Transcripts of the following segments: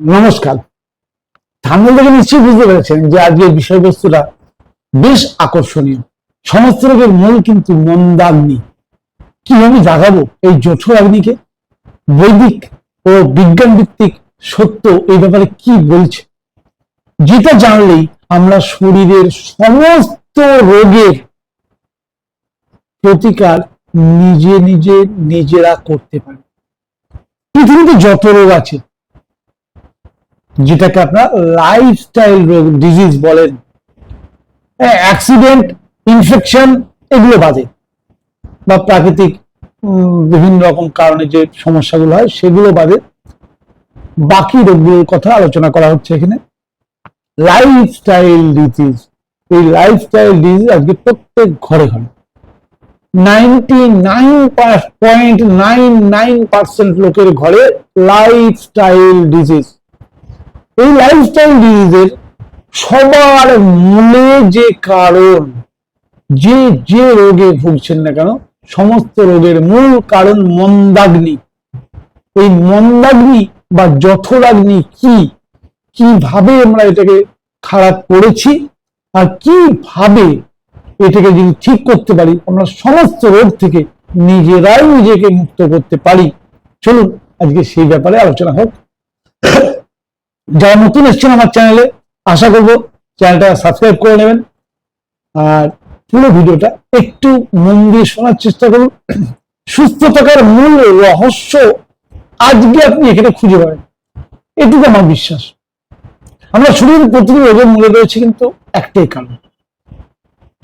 নমস্কার। থাম্বনেল থেকে নিশ্চয়ই বুঝতে পেরেছেন যে আজকের বিষয়বস্তুটা বেশ আকর্ষণীয়। সমস্ত রোগের মূল কিন্তু মন্দাগ্নি। কীভাবে জাগাবো এই জঠর অগ্নিকে বৈদিক ও বিজ্ঞান ভিত্তিক সত্য এই ব্যাপারে কি বলছে? যেটা জানলেই আমরা শরীরের সমস্ত রোগের প্রতিকার নিজে নিজে নিজেরা করতে পারি। পৃথিবীতে যত রোগ আছে যেটাকে আপনার লাইফস্টাইল রোগ ডিজিজ বলেন অ্যাক্সিডেন্ট ইনফেকশন এগুলো বাদে বা প্রাকৃতিক বিভিন্ন রকম কারণে যে সমস্যাগুলো হয়, সেগুলো বাদে বাকি রোগগুলোর কথা আলোচনা করা হচ্ছে এখানে। লাইফস্টাইল ডিজিজ এই লাইফস্টাইল ডিজিজ আজকে প্রত্যেক ঘরে ঘরে ninety nine point nine nine percent লোকের ঘরে লাইফস্টাইল ডিজিজ এই লাইফস্টাইল ডিজিজের সবার মূলে যে কারণ, যে যে রোগে ভুগছেন না কেন, সমস্ত রোগের মূল কারণ মন্দাগ্নি। এই মন্দাগ্নি বা জঠরাগ্নি কি? কীভাবে আমরা এটাকে খারাপ করেছি আর কীভাবে এটাকে যদি ঠিক করতে পারি, আমরা সমস্ত রোগ থেকে নিজেরাই নিজেকে মুক্ত করতে পারি। চলুন, আজকে সেই ব্যাপারে আলোচনা হোক। যারা নতুন এসছেন আমার চ্যানেলে আশা করব চ্যানেলটা সাবস্ক্রাইব করে নেবেন। আর পুরো ভিডিওটা একটু মন দিয়ে শোনার চেষ্টা করুন। সুস্থ থাকার মূল রহস্য আজকে আপনি এখানে খুঁজে পাবেন। এটুকু আমার বিশ্বাস। আমরা শরীরের প্রতিটি রোগের মূলে রয়েছে কিন্তু একটাই কারণ।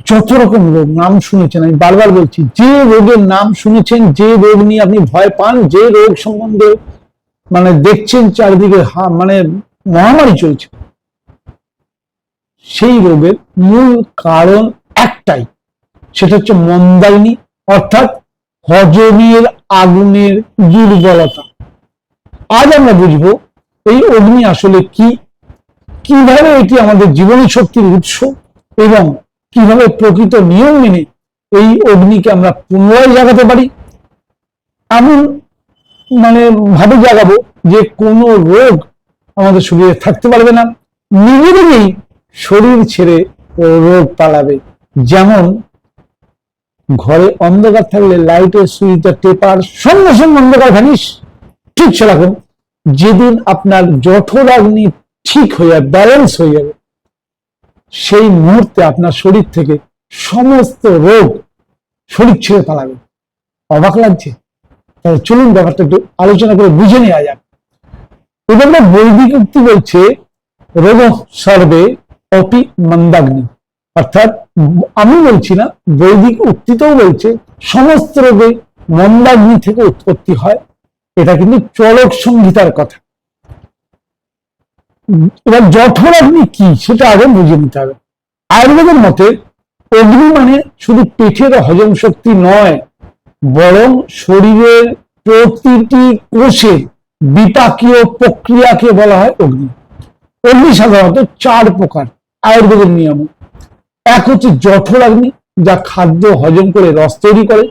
যত রকম রোগ, নাম শুনেছেন, আমি বারবার বলছি, যে রোগের নাম শুনেছেন, যে রোগ নিয়ে আপনি ভয় পান, যে রোগ সম্বন্ধে মানে দেখছেন চারিদিকে হা মানে মহামারী চলছে। সেই রোগের মূল কারণ একটাই, সেটা হচ্ছে মন্দাগ্নি অর্থাৎ হজমের আগুনের দুর্বলতা। আজ আমরা বুঝব এই অগ্নি আসলে কি, কীভাবে এটি আমাদের জীবনী শক্তির উৎস এবং কীভাবে প্রকৃত নিয়ম মেনে এই অগ্নিকে আমরা পুনরায় জাগাতে পারি। এমন মানে ভাবে জাগাবো যে কোনো রোগ আমাদের শরীরে থাকতে পারবে না। নিজেই শরীর ছেড়ে রোগ পালাবে। যেমন ঘরে অন্ধকার থাকলে লাইটের সুইচটা টেপার সঙ্গে সঙ্গে অন্ধকার ভ্যানিস ঠিক সেরকম যেদিন আপনার জঠরাগ্নি ঠিক হয়ে যাবে ব্যালেন্স হয়ে যাবে, সেই মুহূর্তে আপনার শরীর থেকে সমস্ত রোগ শরীর ছেড়ে পালাবে। অবাক লাগছে? তাহলে চলুন ব্যাপারটা একটু আলোচনা করে বুঝে নেওয়া যাক। এবার বৈদিক উক্তি বলছে রোগ সর্বে অপি মন্দাগ্নি। অর্থাৎ আমি বলছি না, বৈদিক উক্তিতেও বলছে, সমস্ত রোগে মন্দাগ্নি থেকে উৎপত্তি হয়। এটা কিন্তু চলক সংহিতার কথা। এবার জঠরাগ্নি কি, সেটা আগে বুঝে নিতে হবে। আয়ুর্বেদের মতে, অগ্নি মানে শুধু পেটের হজম শক্তি নয়, বরং শরীরের প্রতিটি কোষে বিপাকীয় প্রক্রিয়াকে বলা হয় অগ্নি। অগ্নি সাধারণত চার প্রকার, আয়ুর্বেদের নিয়ম। এক হচ্ছে জঠরাগ্নি যা খাদ্য হজম করে রস তৈরি করে।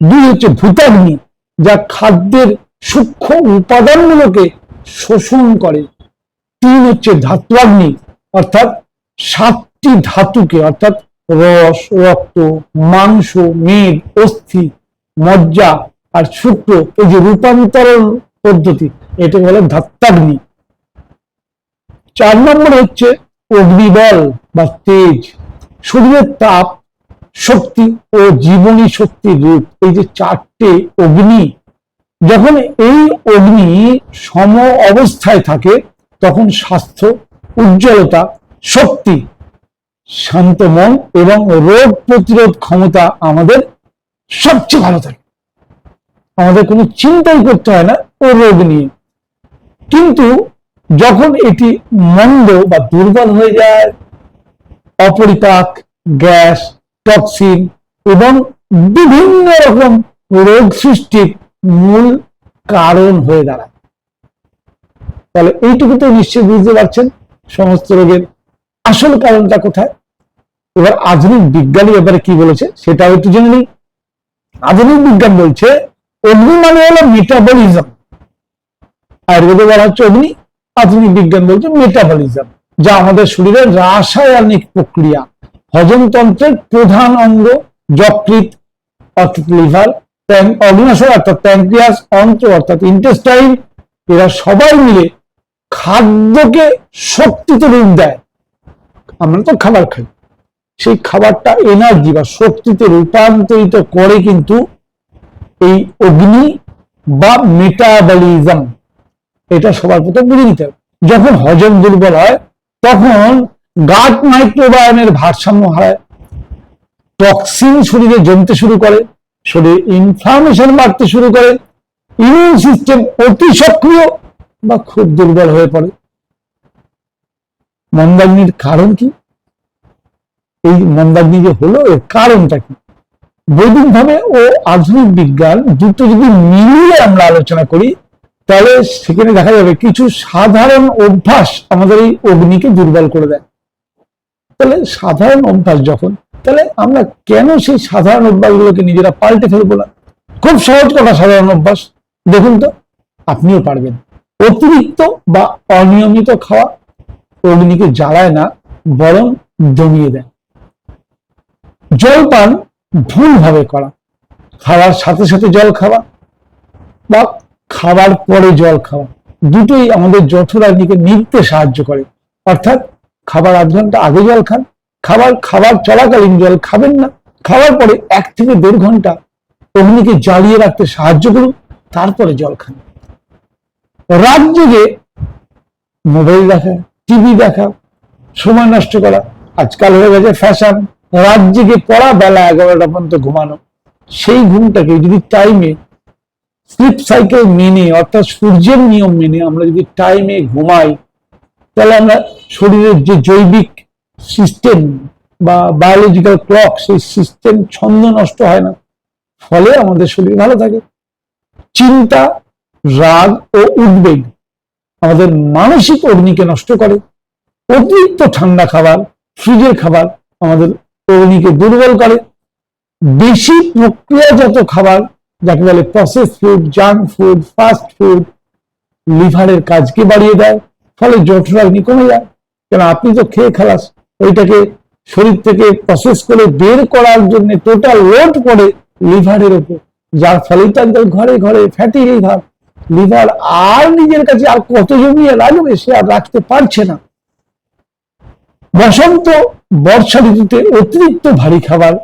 দুই হচ্ছে ভূতাগ্নি, যা খাদ্যের সূক্ষ্ম উপাদানগুলোকে শোষণ করে। তিন হচ্ছে ধাত্বাগ্নি অর্থাৎ সাতটি ধাতুকে, অর্থাৎ রস, রক্ত, মাংস, মেদ, অস্থি, মজ্জা আর শুক্র এই যে রূপান্তরণ পদ্ধতি। এটাকে বলে ধাত্তাগ্নি। চার নম্বর হচ্ছে অগ্নিবল বা তেজ। শরীরের তাপ, শক্তি ও জীবনী শক্তির রূপ। এই যে চারটে অগ্নি, যখন এই অগ্নি সম অবস্থায় থাকে, তখন স্বাস্থ্য, উজ্জ্বলতা, শক্তি, শান্ত মন এবং রোগ প্রতিরোধ ক্ষমতা আমাদের সবচেয়ে ভালো থাকে। আমাদের কোনো চিন্তাই করতে হয় না। ও রোগ নিয়ে। কিন্তু যখন এটি মন্দ বা দুর্বল হয়ে যায়, অপরিপাক, গ্যাস, টক্সিন এবং বিভিন্ন রকম রোগ সৃষ্টির মূল কারণ হয়ে দাঁড়ায়। তাহলে এইটুকু তো নিশ্চয়ই বুঝতে পারছেন সমস্ত রোগের আসল কারণটা কোথায়। এবার আধুনিক বিজ্ঞানী ব্যাপারে কি বলেছে সেটাও একটু জেনে নিই। আধুনিক বিজ্ঞান বলছে অগ্নি মানে হলো মেটাবলিজম আয়ুর্বেদে বলা হচ্ছে অগ্নি, আধুনিক বিজ্ঞান বলছে মেটাবলিজম যা আমাদের শরীরের রাসায়নিক প্রক্রিয়া, হজমতন্ত্রের প্রধান অঙ্গ যকৃত অর্থাৎ লিভার অগ্নাশয় অর্থাৎ প্যাঙ্ক্রিয়াস অন্ত্র অর্থাৎ ইন্টেস্টাইন এরা সবাই মিলে খাদ্যকে শক্তিতে রূপ দেয়। আমরা তো খাবার খাই। সেই খাবারটা এনার্জি বা শক্তিতে রূপান্তরিত করে কিন্তু এই অগ্নি বা মেটাবলিজম এটা সবার প্রথম বুঝে নিতে হবে। যখন হজম দুর্বল হয়, তখন গাট মাইক্রোবায়নের ভারসাম্য হারায় টক্সিন শরীরে জমতে শুরু করে, শরীরে ইনফ্লামেশন বাড়তে শুরু করে ইমিউন সিস্টেম অতি সক্রিয় বা খুব দুর্বল হয়ে পড়ে। মন্দাগ্নির কারণ কি? এই মন্দাগ্নি যে হলো, এর কারণটা কি? বৈদিক ভাবে ও আধুনিক বিজ্ঞান দুটো যদি মিলিয়ে আমরা আলোচনা করি তাহলে সেখানে দেখা যাবে কিছু সাধারণ অভ্যাস আমাদের এই অগ্নিকে দুর্বল করে দেয়। তাহলে সাধারণ অভ্যাস যখন, তাহলে আমরা কেন সেই সাধারণ অভ্যাসগুলোকে নিজেরা পাল্টে ফেলব না? খুব সহজ কথা সাধারণ অভ্যাস। দেখুন তো, আপনিও পারবেন। অতিরিক্ত বা অনিয়মিত খাওয়া অগ্নিকে জ্বালায় না, বরং দমিয়ে দেয়। জলপান ভুলভাবে করা। খাওয়ার সাথে সাথে জল খাওয়া বা খাবার পরে জল খাওয়া। দুটোই আমাদের জঠরাগ্নিকে নিতে সাহায্য করে। অর্থাৎ খাবার আধ ঘণ্টা আগে জল খান, খাবার খাবার চলাকালীন জল খাবেন না। খাওয়ার পরে এক থেকে দেড় ঘণ্টা অগ্নিকে জ্বালিয়ে রাখতে সাহায্য করুন, তারপরে জল খান। রাত জেগে মোবাইল দেখা, টিভি দেখা, সময় নষ্ট করা, আজকাল হয়ে গেছে ফ্যাশন। রাত জেগে পড়া বেলা এগারোটা পর্যন্ত ঘুমানো। সেই ঘুমটাকে যদি টাইমে স্লিপ সাইকেল মেনে, অর্থাৎ সূর্যের নিয়ম মেনে আমরা যদি টাইমে ঘুমাই, তাহলে আমরা শরীরের যে জৈবিক সিস্টেম বা বায়োলজিক্যাল ক্লক সেই সিস্টেম ছন্দ নষ্ট হয় না। ফলে আমাদের শরীর ভালো থাকে। চিন্তা, রাগ ও উদ্বেগ আমাদের মানসিক অগ্নিকে নষ্ট করে। অতিরিক্ত ঠান্ডা খাবার, ফ্রিজের খাবার আমাদের অগ্নিকে দুর্বল করে। বেশি প্রক্রিয়াজাত খাবার যাকে বলে process food junk food fast food লিভারের কাজকে বাড়িয়ে দেয়, ফলে জঠরাগ্নি কমে যায়। কেন? আপনি তো খেয়ে খালাস। ওইটাকে শরীর থেকে প্রসেস করে বের করার জন্য টোটাল লোড পড়ে লিভারের উপর যার ফলে তো আজকাল ঘরে ঘরে ফ্যাটি লিভার লিভার আর নিজের কাছে আর কত জমিয়ে রাখবে সে আর রাখতে পারছে না। বসন্ত বর্ষা ঋতুতে অতিরিক্ত ভারী খাবার,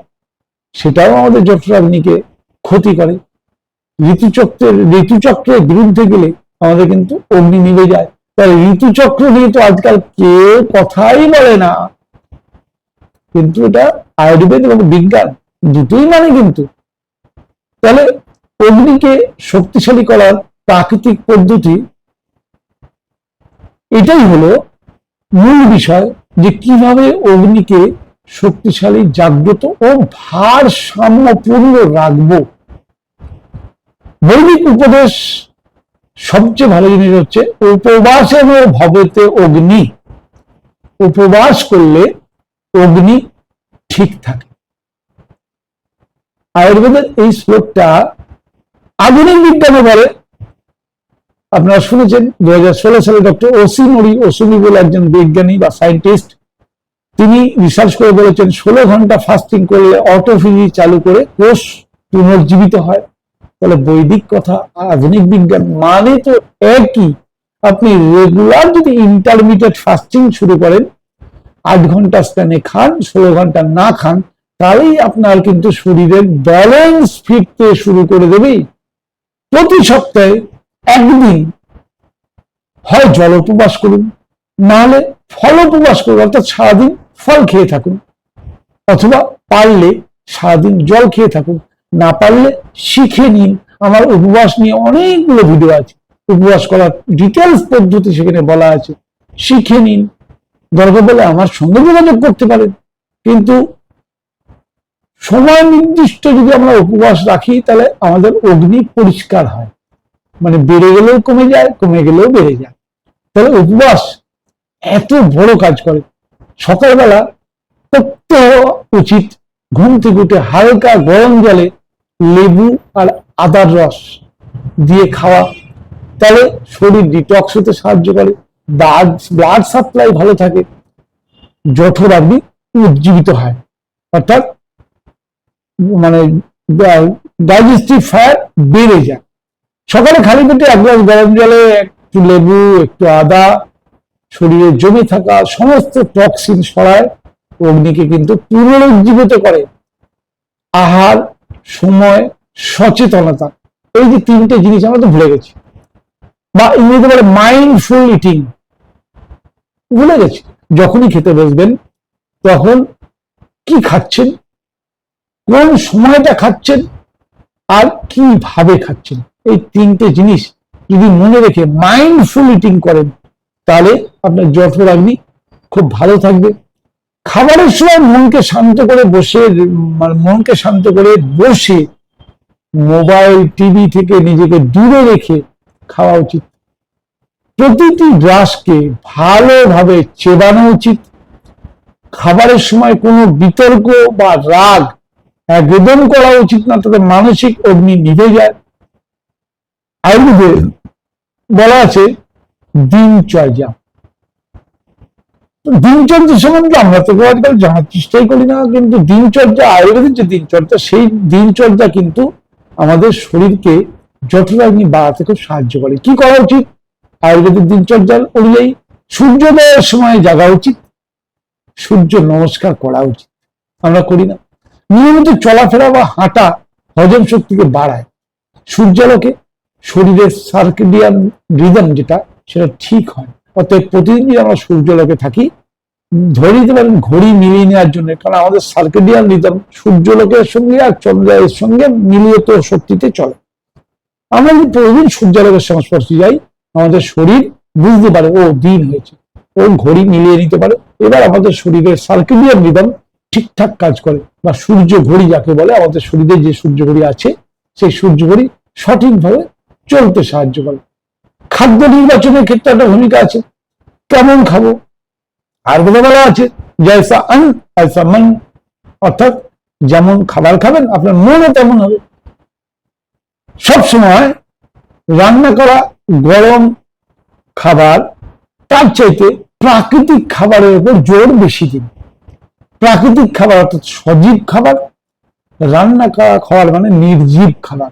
সেটাও আমাদের জঠরাগ্নিকে ক্ষতি করে। ঋতুচক্রের ঋতুচক্রের বিরুদ্ধে গেলে আমাদের কিন্তু অগ্নি নিভে যায়। তাই ঋতুচক্র নিয়ে তো আজকাল কেউ কথাই বলে না। কিন্তু এটা আয়ুর্বেদ এবং বিজ্ঞান দুটোই মানে কিন্তু। তাহলে অগ্নিকে শক্তিশালী করার প্রাকৃতিক পদ্ধতি, এটাই হলো মূল বিষয় যে কীভাবে অগ্নিকে শক্তিশালী, জাগ্রত ও ভারসাম্যপূর্ণ রাখব। বৈদিক উপদেশ সবচেয়ে ভালো জিনিস হচ্ছে উপবাসের ভবতে অগ্নি। উপবাস করলে অগ্নি ঠিক থাকে। আয়ুর্বেদের এই শ্লোকটা আধুনিক বিজ্ঞানে বলে। আপনারা শুনেছেন দু হাজার ষোলো সালে ডক্টর ওসিমরি ওসুমি বলে একজন বিজ্ঞানী বা সায়েন্টিস্ট। তিনি রিসার্চ করে বলেছেন, ষোলো ঘণ্টা ফাস্টিং করলে অটোফিজি চালু করে কোষ পুনর্জীবিত হয়। তাহলে বৈদিক কথা, আধুনিক বিজ্ঞান মানে তো একই। আপনি রেগুলার যদি ইন্টারমিডিয়েট ফাস্টিং শুরু করেন, আট ঘণ্টা স্প্যানে খান, ষোলো ঘণ্টা না খান, তাহলেই আপনার কিন্তু শরীরের ব্যালেন্স ফিরতে শুরু করে দেবে। প্রতি সপ্তাহে একদিন। হয় জল উপবাস করুন, নাহলে ফল উপবাস করুন, অর্থাৎ সারাদিন ফল খেয়ে থাকুন, অথবা পারলে সারাদিন জল খেয়ে থাকুন। না পারলে শিখে নিন। আমার উপবাস নিয়ে অনেকগুলো ভিডিও আছে। উপবাস করার ডিটেলস পদ্ধতি সেখানে বলা আছে। শিখে নিন। দরকার বলে আমার সঙ্গে যোগাযোগ করতে পারেন। কিন্তু সময় নির্দিষ্ট যদি আমরা উপবাস রাখি, তাহলে আমাদের অগ্নি পরিষ্কার হয়। মানে বেড়ে গেলেও কমে যায়, কমে গেলেও বেড়ে যায়। তাহলে উপবাস এত বড় কাজ করে। সকালবেলা করতে উচিত ঘুম থেকে উঠে হালকা গরম জলে লেবু আর আদার রস দিয়ে খাওয়া, তাহলে শরীর ডিটক্স হতে সাহায্য করে ব্লাড ব্লাড সাপ্লাই ভালো থাকে জঠরাগ্নি উজ্জীবিত হয়। অর্থাৎ মানে ডাইজেস্টিভ ফায়ার বেড়ে যায়। সকালে খালি পেটে এক গ্লাস গরম জলে, একটু লেবু, একটু আদা, শরীরে জমে থাকা সমস্ত টক্সিন সরায় অগ্নিকে কিন্তু পুনরুজ্জীবিত করে। আহার সময় সচেতনতা। এই যে তিনটে জিনিস আমরা তো ভুলে গেছি। বা ইংরেজিতে বলে মাইন্ডফুল ইটিং ভুলে গেছি। যখনই খেতে বসবেন, তখন কি খাচ্ছেন? কোন সময়টা খাচ্ছেন? আর কীভাবে খাচ্ছেন? এই তিনটে জিনিস যদি মনে রেখে মাইন্ডফুল ইটিং করেন, তাহলে আপনার জঠরাগ্নি খুব ভালো থাকবে। খাবারের সময় মনকে শান্ত করে বসে মানে মনকে শান্ত করে বসে মোবাইল, টিভি থেকে নিজেকে দূরে রেখে খাওয়া উচিত। প্রতিটি গ্রাসকে ভালোভাবে চেবানো উচিত। খাবারের সময় কোনো বিতর্ক বা রাগ একদম করা উচিত না তাতে মানসিক অগ্নি নিভে যায়। আয়ুর্বেদে বলা আছে, দিনচর্যা। দিনচর্যা সম্বন্ধে আমরা তো আজকাল জানার চেষ্টাই করি না, কিন্তু দিনচর্যা, আয়ুর্বেদের যে দিনচর্যা, সেই দিনচর্যা কিন্তু আমাদের শরীরকে জঠরাগ্নি বাড়াতে খুব সাহায্য করে। কি করা উচিত? আয়ুর্বেদিক দিনচর্যার অনুযায়ী সূর্যোদয়ের সময় জাগা উচিত, সূর্য নমস্কার করা উচিত। আমরা করি না। নিয়মিত চলাফেরা বা হাঁটা হজম শক্তিকে বাড়ায়। সূর্যালোকে শরীরের সার্কেডিয়ান রিদম যেটা, সেটা ঠিক হয়। অতএব প্রতিদিন যদি আমরা সূর্যালোকে থাকি, ধরে নিতে পারেন ঘড়ি মিলিয়ে নেওয়ার জন্য, কারণ আমাদের সার্কেডিয়ান রিদম সূর্যলোকের সঙ্গে আর চন্দ্রের সঙ্গে মিলিত শক্তিতে চলে। আমরা যদি প্রতিদিন সূর্যালোকের সংস্পর্শে যাই, আমাদের শরীর বুঝতে পারে, ও দিন হয়েছে, ও ঘড়ি মিলিয়ে নিতে পারে, এবার আমাদের শরীরের সার্কেডিয়ান রিদম ঠিকঠাক কাজ করে, বা সূর্য ঘড়ি যাকে বলে, আমাদের শরীরে যে সূর্য ঘড়ি আছে, সেই সূর্য ঘড়ি সঠিকভাবে চলতে সাহায্য করে। খাদ্য নির্বাচনের ক্ষেত্রে একটা ভূমিকা আছে। কেমন খাব? আর বলে বলা আছে, জয়সা আন আয়সা মন। অর্থাৎ যেমন খাবার খাবেন, আপনার মনও তেমন হবে। সব সময় রান্না করা গরম খাবার, তার চাইতে প্রাকৃতিক খাবারের উপর জোর বেশি দিন। প্রাকৃতিক খাবার অর্থাৎ সজীব খাবার, রান্না করা খাবার মানে নির্জীব খাবার।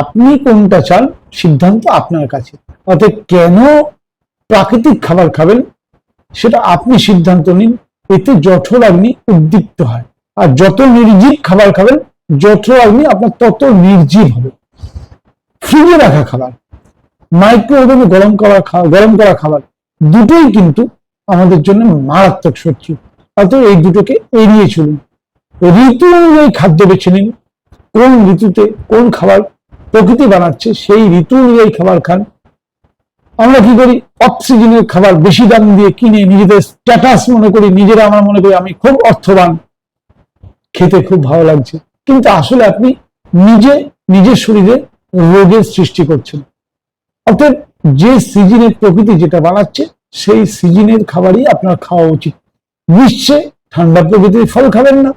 আপনি কোনটা চান, সিদ্ধান্ত আপনার কাছে। অর্থাৎ কেন প্রাকৃতিক খাবার খাবেন, সেটা আপনি সিদ্ধান্ত নিন। এতে জঠরাগ্নি উদ্দীপ্ত হয়। আর যত নির্জীব খাবার খাবেন জঠরাগ্নি আপনার তত নির্জীব হবে। ফ্রিজে রাখা খাবার, মাইক্রোওভেনে গরম করা গরম করা খাবার, দুটোই কিন্তু আমাদের জন্য মারাত্মক শত্রু। অর্থাৎ এই দুটোকে এড়িয়ে চলুন। ঋতু অনুযায়ী খাদ্য বেছে নিন। কোন ঋতুতে কোন খাবার প্রকৃতি বানাচ্ছে, সেই ঋতু অনুযায়ী খাবার খান। আমরা কি করি? অক্সিজেনের খাবার বেশি দাম দিয়ে কিনে নিজেদের স্ট্যাটাস মনে করি, নিজেরা আমার মনে করি আমি খুব অর্থবান। খেতে খুব ভালো লাগছে। কিন্তু আসলে আপনি নিজে, নিজের শরীরে রোগের সৃষ্টি করছেন। অর্থাৎ যে সিজনের প্রকৃতি যেটা বানাচ্ছে, সেই সিজনের খাবারই আপনার খাওয়া উচিত। গ্রীষ্মে ঠান্ডা প্রকৃতির ফল খাবেন না।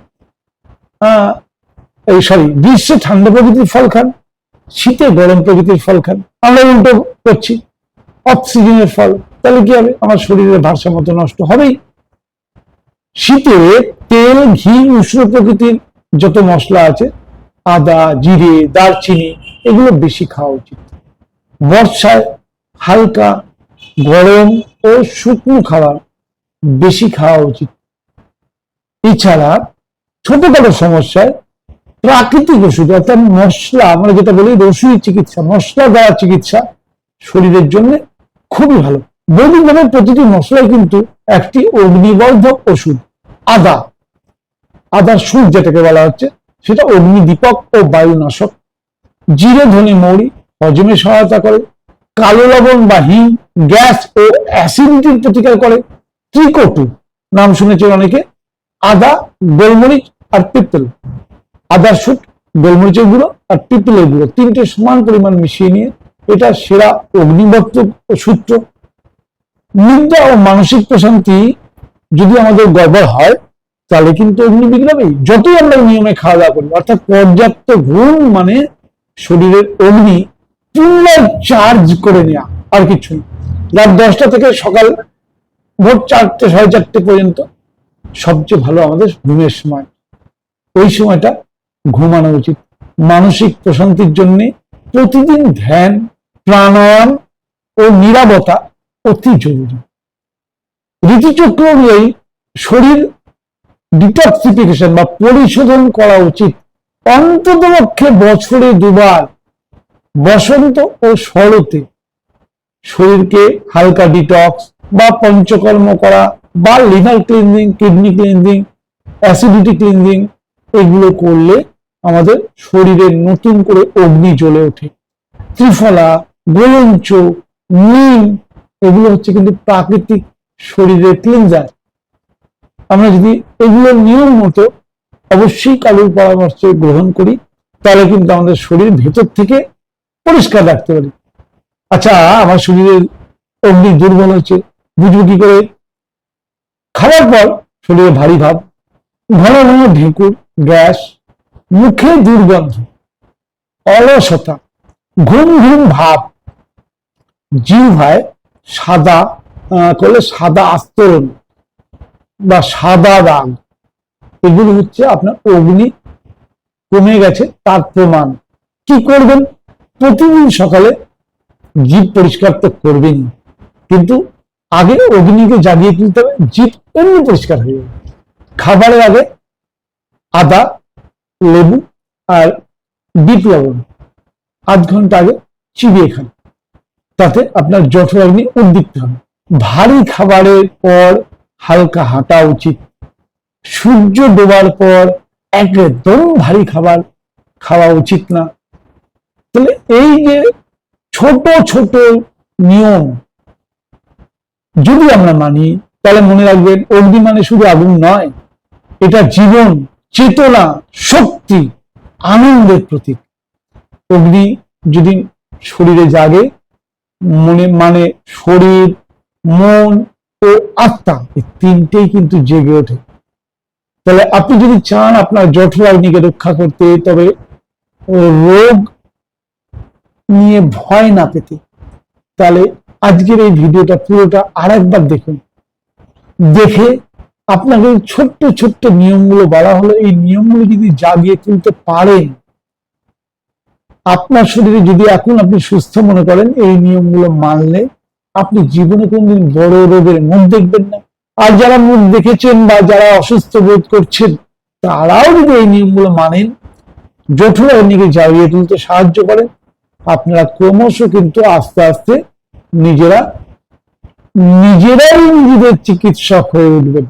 এই সরি গ্রীষ্মে ঠান্ডা প্রকৃতির ফল খান। শীতে গরম প্রকৃতির ফল খান আমরা উল্টো করছি, অক্সিজেনের ফল। তাহলে কি হবে? আমার শরীরের ভারসাম্য তো নষ্ট হবেই। শীতে তেল, ঘি উষ্ণ প্রকৃতির যত মশলা আছে, আদা, জিরে, দারচিনি, এগুলো বেশি খাওয়া উচিত। বর্ষায় হালকা গরম ও শুকনো খাবার বেশি খাওয়া উচিত। এছাড়া ছোটখাটো সমস্যায় প্রাকৃতিক ওষুধ, অর্থাৎ মশলা, আমরা যেটা বলি রসুই চিকিৎসা, মশলা দ্বারা চিকিৎসা শরীরের জন্য খুবই ভালো। বৈদিকভাবে প্রতিটি মশলাই কিন্তু একটি অগ্নিবর্ধক ওষুধ, আদা। আদার সুর যেটাকে বলা হচ্ছে, সেটা অগ্নিদীপক ও বায়ুনাশক। জিরে, ধনে, মৌরি, হজমে সহায়তা করে। কালো লবণ বা হিং, গ্যাস ও অ্যাসিডিটির প্রতিকার করে। ত্রিকটু, নাম শুনেছে অনেকে, আদা, গোলমরিচ আর পিপল। আদার শুট গোলমরিচের গুঁড়ো আর পিপলের গুঁড়ো, তিনটে সমান পরিমাণ মিশিয়ে নিয়ে এটা সেরা অগ্নিবর্তক সূত্র। নিদ্রা ও মানসিক প্রশান্তি যদি আমাদের গড়বড় হয়, তাহলে কিন্তু অগ্নি বিগ্রামেই যতই আমরা নিয়মে খাওয়া দাওয়া করি, অর্থাৎ পর্যাপ্ত ঘুম মানে শরীরের অগ্নি পুনরায় চার্জ করে নেওয়া আর কিছু রাত দশটা থেকে সকাল ভোর চারটে, সাড়ে চারটে পর্যন্ত সবচেয়ে ভালো আমাদের ঘুমের সময়। ওই সময়টা ঘুমানো উচিত। মানসিক প্রশান্তির জন্য প্রতিদিন ধ্যান, প্রাণায়াম ও নিরাপত্তা অতি জরুরি। ঋতুচক্র অনুযায়ী শরীর ডিটক্সিফিকেশন বা পরিশোধন করা উচিত। অন্ততপক্ষে বছরে দুবার বসন্ত ও শরতে শরীরকে হালকা ডিটক্স বা পঞ্চকর্ম করা বা liver cleansing kidney cleansing acidity cleansing এগুলো করলে আমাদের শরীরে নতুন করে অগ্নি জ্বলে ওঠে। ত্রিফলা গোলঞ্চ নিম, এগুলো হচ্ছে কিন্তু প্রাকৃতিক শরীরের ক্লিনজার আমরা যদি এগুলো নিয়ম মতো অবশ্যই কালুর পরামর্শ গ্রহণ করি, তাহলে কিন্তু আমাদের শরীর ভেতর থেকে পরিষ্কার রাখতে পারি। আচ্ছা আমার শরীরের অগ্নি দুর্বল হচ্ছে, বুঝব কি করে? খাওয়ার পর শরীরে ভারী ভাব ঘন ঘন ঢেঁকুর, গ্যাস মুখে দুর্গন্ধ, অলসতা ঘুম ঘুম ভাব জিহ্বায় সাদা করলে সাদা আস্তরণ বা সাদা রাগ এগুলো হচ্ছে আপনার অগ্নি কমে গেছে, তার প্রমাণ। কি করবেন? প্রতিদিন সকালে জীব পরিষ্কার তো করবেন কিন্তু আগে অগ্নিকে জাগিয়ে তুলতে হবে জীব এমনি পরিষ্কার হয়ে যাবে। খাবারের আগে আদা লেবু আর বিট লবণ আধ ঘণ্টা আগে চিবিয়ে খান। তাতে আপনার জঠর অগ্নি উদ্দীপ্ত হবে। ভারী খাবারের পর হালকা হাঁটা উচিত। সূর্য ডোবার পর একদম ভারী খাবার খাওয়া উচিত না। তাহলে এই যে ছোট ছোট নিয়ম যদি আমরা মানি, তাহলে মনে রাখবেন অগ্নি মানে শুধু আগুন নয়, এটা জীবন চেতনা, শক্তি, আনন্দের প্রতীক। অগ্নি যদি শরীরে জাগে, মনে মানে শরীর, মন ও আত্মা এই তিনটেই কিন্তু জেগে ওঠে। তাহলে আপনি যদি চান আপনার জঠর অগ্নিকে রক্ষা করতে, তবে রোগ নিয়ে ভয় না পেতে, তাহলে আজকের এই ভিডিওটা পুরোটা আরেকবার দেখুন। দেখে আপনাকে ছোট্ট ছোট্ট নিয়মগুলো বলা হলো। এই নিয়মগুলো যদি জাগিয়ে তুলতে পারেন, আপনার শরীরে যদি এখন আপনি সুস্থ মনে করেন, এই নিয়মগুলো মানলে আপনি জীবনে কোনদিন বড় রোগের মুখ দেখবেন না। আর যারা মুখ দেখেছেন বা যারা অসুস্থ বোধ করছেন, তারাও যদি এই নিয়মগুলো মানেন, জঠর অগ্নিকে জ্বালিয়ে তুলতে সাহায্য করেন আপনারা ক্রমশ কিন্তু আস্তে আস্তে নিজেরা, নিজেরাই নিজেদের চিকিৎসক হয়ে উঠবেন।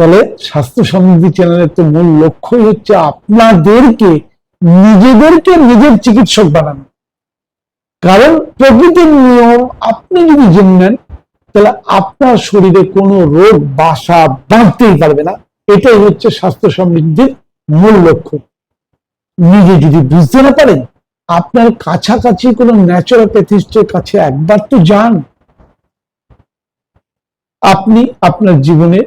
তাহলে স্বাস্থ্য সমৃদ্ধি চ্যানেলের তো মূল লক্ষ্যই হচ্ছে আপনাদেরকে, নিজেদেরকে নিজের চিকিৎসক বানানো। কারণ প্রকৃতির নিয়ম আপনি যদি জেনে নেন, তাহলে আপনার শরীরে কোনো রোগ, বাসা বাঁধতেই পারবে না। এটাই হচ্ছে স্বাস্থ্য সমৃদ্ধির মূল লক্ষ্য। নিজে যদি বুঝতে না পারেন, আপনার কাছাকাছি কোনো ন্যাচুরোপ্যাথিস্টের কাছে একবার তো যান। আপনি আপনার জীবনে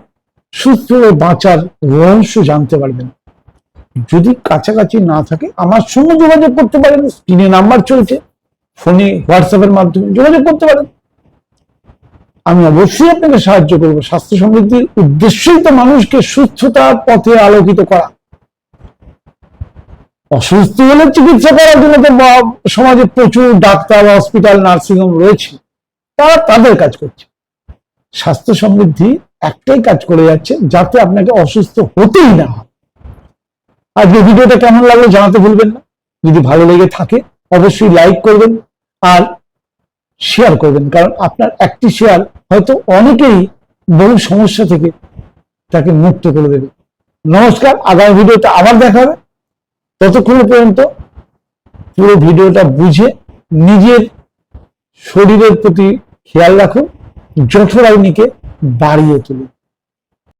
সুস্থ হয়ে বাঁচার রহস্য জানতে পারবেন। যদি কাছাকাছি না থাকে, আমার সঙ্গে যোগাযোগ করতে পারেন স্ক্রিনে নাম্বার চলছে ফোনে হোয়াটসঅ্যাপের মাধ্যমে যোগাযোগ করতে পারেন। আমি অবশ্যই আপনাকে সাহায্য করব, স্বাস্থ্য সমৃদ্ধির উদ্দেশ্যই তো মানুষকে সুস্থতার পথে আলোকিত করা। অসুস্থ হলে চিকিৎসা করার জন্য তো সমাজে প্রচুর ডাক্তার হসপিটাল নার্সিংহোম রয়েছে। তারা তাদের কাজ করছে। স্বাস্থ্য সমৃদ্ধি একটাই কাজ করে যাচ্ছে যাতে আপনাকে অসুস্থ হতেই না হয়। আজকে ভিডিওটা কেমন লাগল জানাতে ভুলবেন না। যদি ভালো লেগে থাকে, অবশ্যই লাইক করবেন আর শেয়ার করবেন। কারণ আপনার একটি শেয়ার হয়তো অনেকেই বহু সমস্যা থেকে তাকে মুক্ত করে দেবে। নমস্কার, আগামী ভিডিওটা আবার দেখা হবে। ততক্ষণ পর্যন্ত পুরো ভিডিওটা বুঝে নিজের শরীরের প্রতি খেয়াল রাখুন। জঠরাগ্নিকে বাড়িয়ে তুলুন